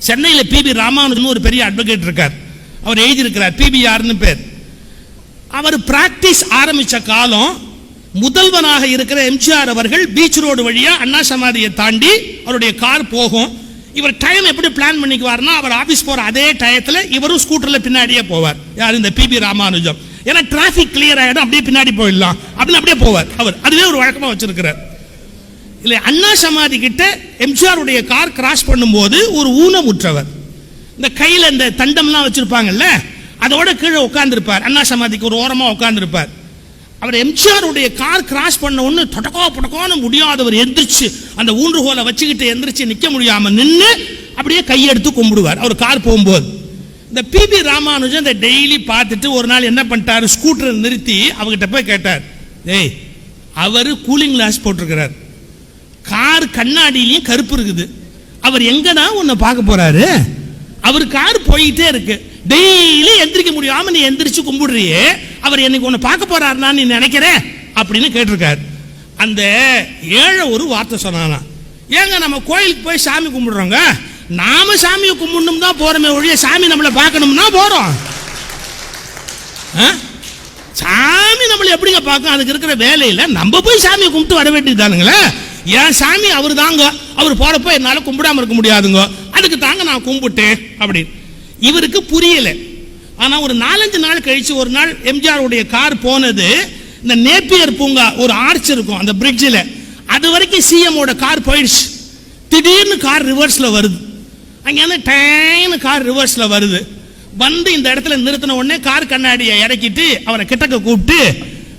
சென்னையில் பிபி ராமானுஜன் ஒரு பெரிய அட்வொகேட் இருக்கார். அவர் எழுதியிருக்கிறார் பிபிஆர்னு பேர். அவர் பிராக்டிஸ் ஆரம்பித்த காலம் முதல்வனாக இருக்கிற எம்ஜிஆர் அவர்கள் பீச் ரோடு வழியாக அண்ணா சமாதியை தாண்டி அவருடைய கார் போகும். இவர் டைம் எப்படி பிளான் பண்ணிக்குவார்னா அவர் ஆஃபீஸ் போகிற அதே டயத்தில் இவரும் ஸ்கூட்டரில் பின்னாடியே போவார். யார்? இந்த பிபி ராமானுஜம். ஏன்னா டிராஃபிக் கிளியர் ஆயிடும் அப்படியே பின்னாடி போயிடலாம். அப்படின்னு அப்படியே போவார். அவர். அதுவே ஒரு வழக்கமாக வச்சிருக்கிறார். இல்லை அண்ணா சமாதி கிட்ட எம்ஜிஆர் உடைய கார் கிராஸ் பண்ணும்போது ஒரு ஊனமுற்றவர். இந்த கையில் இந்த தண்டம்லாம் வச்சுருப்பாங்கல்ல அதோட கீழே உட்காந்துருப்பார் அண்ணா சமாதிக்கு ஒரு ஓரமாக உட்காந்துருப்பார் அவர் எம்ஜிஆர் உடைய கார் கிராஸ் பண்ண ஒன்று தொடக்கோ புடக்கோன்னு முடியாதவர் எந்திரிச்சு அந்த ஊன்றுகோலை வச்சுக்கிட்டு எந்திரிச்சு நிற்க முடியாமல் நின்று அப்படியே கையெடுத்து கும்பிடுவார். அவர் கார் போகும்போது. இந்த பிபி ராமானுஜன் இந்த டெய்லி பார்த்துட்டு ஒரு நாள் என்ன பண்ணிட்டார்? ஸ்கூட்டரை நிறுத்தி அவகிட்ட போய் கேட்டார். ஏய் அவர் கூலிங் கிளாஸ் போட்டிருக்கிறார். கார் கண்ணாடியிலையும் கருப்பு இருக்குது. அவர் எங்கடா உன்னை பார்க்க போறாரு? அவர் கார் போயிட்டே இருக்கு. டெய்லி எந்திரிக்க முடியாம நீ எந்திரிச்சு கும்பிடுறியே. அவர் என்னைக்கு உன்னை பார்க்க போறாருனா நீ நினைக்கிற? அப்படின்னு கேட்டிருக்காரு. அந்த ஏழை ஒரு வார்த்தை சொன்னானா ஏங்க நம்ம கோயிலுக்கு போய் சாமி கும்பிடுறோங்க? நாம சாமியை கும்பிடணும் தான் போறோமே ஒழிய சாமி நம்மளை பார்க்கணும்னா போறோம். ஆ? சாமி நம்மளை எப்படிங்க பார்க்கும்? அதுக்கு இருக்கிற வேலையில் நம்ம போய் சாமியை கும்பிட்டு வர வேண்டியதுதானுங்களே? என் சாமி அவர் தாங்க அவர் போறப்ப என்னால் கும்பிடாம இருக்க முடியாதுங்க. அதுக்கு தாங்க நான் கும்பிட்டேன் அப்படின்னு இவருக்கு புரியல. ஆனா ஒரு நாலஞ்சு நாள் கழிச்சு ஒரு நாள் எம்ஜிஆர் உடைய கார் போனது இந்த நேப்பியர் பூங்கா ஒரு ஆர்ச் இருக்கும் அந்த பிரிட்ஜில் அது வரைக்கும் சிஎம் கார் போயிடுச்சு. திடீர்னு கார் ரிவர்ஸில் வருது. அங்கேருந்து டைன்னு கார் ரிவர்ஸில் வருது. வந்து இந்த இடத்துல நிறுத்தின உடனே கார் கண்ணாடியை இறக்கிட்டு அவரை கிட்டக்க கூப்பிட்டு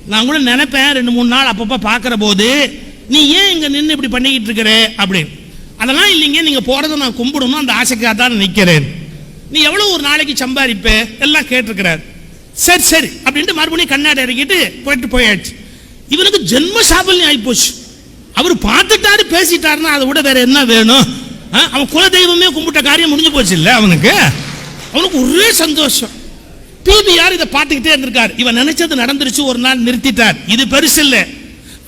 நான் கூட நினைப்பேன் ரெண்டு மூணு நாள் அப்பப்போ பார்க்குற போது நீ ஏன் இங்கே நின்று இப்படி பண்ணிக்கிட்டு இருக்கிற அப்படின்னு. அதெல்லாம் இல்லைங்க நீங்கள் போகிறத நான் கும்பிடணும் அந்த ஆசைக்காக தான் நிற்கிறேன் நீ எவ்வளோ ஒரு நாளைக்கு சம்பாதிப்ப? எல்லாம் கேட்டிருக்கிறார். சரி சரி அப்படின்ட்டு மறுபடியும் கண்ணாடி இறக்கிட்டு போயிட்டு போயாச்சு. இவனுக்கு ஜென்ம சாபல்யம் ஆகிப்போச்சு அவர் பார்த்துட்டாரு பேசிட்டாருன்னா அதை விட வேற என்ன வேணும்? ஆ, அவன் குல தெய்வமே கும்பிட்ட காரியம் முடிஞ்சு போச்சு இல்லை அவனுக்கு? அவனுக்கு ஒரே சந்தோஷம். பிபிஆர் இதை பார்த்துக்கிட்டே இருந்திருக்கார்? இவன் நினைச்சது நடந்துருச்சு ஒரு நாள் நிறுத்திட்டார். இது பெருசு இல்லை.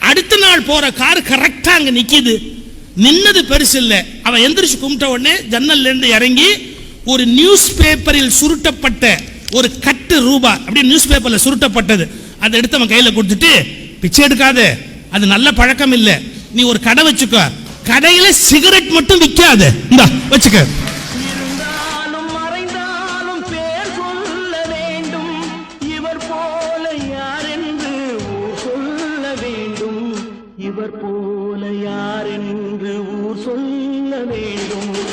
அடுத்த நாள் போற கார் கரெக்டா அங்க நிக்குது. நின்னது பெருசு இல்ல. அவன் எந்திரிச்சு கும்பிட்ட உடனே ஜன்னல்ல இருந்து இறங்கி ஒரு நியூஸ் பேப்பரில் சுருட்டப்பட்ட ஒரு கட்டு ரூபா அப்படியே நியூஸ் பேப்பர்ல சுருட்டப்பட்டது. அதை எடுத்து அவன் கையில கொடுத்துட்டு பிச்சை எடுக்காத. அது நல்ல பழக்கம் இல்ல. நீ ஒரு கடை வச்சுக்கோ. கடையில சிகரெட் மட்டும் விற்காத இந்தா வச்சுக்க. இவர் போல யார் என்று ஊர் சொல்ல வேண்டும்.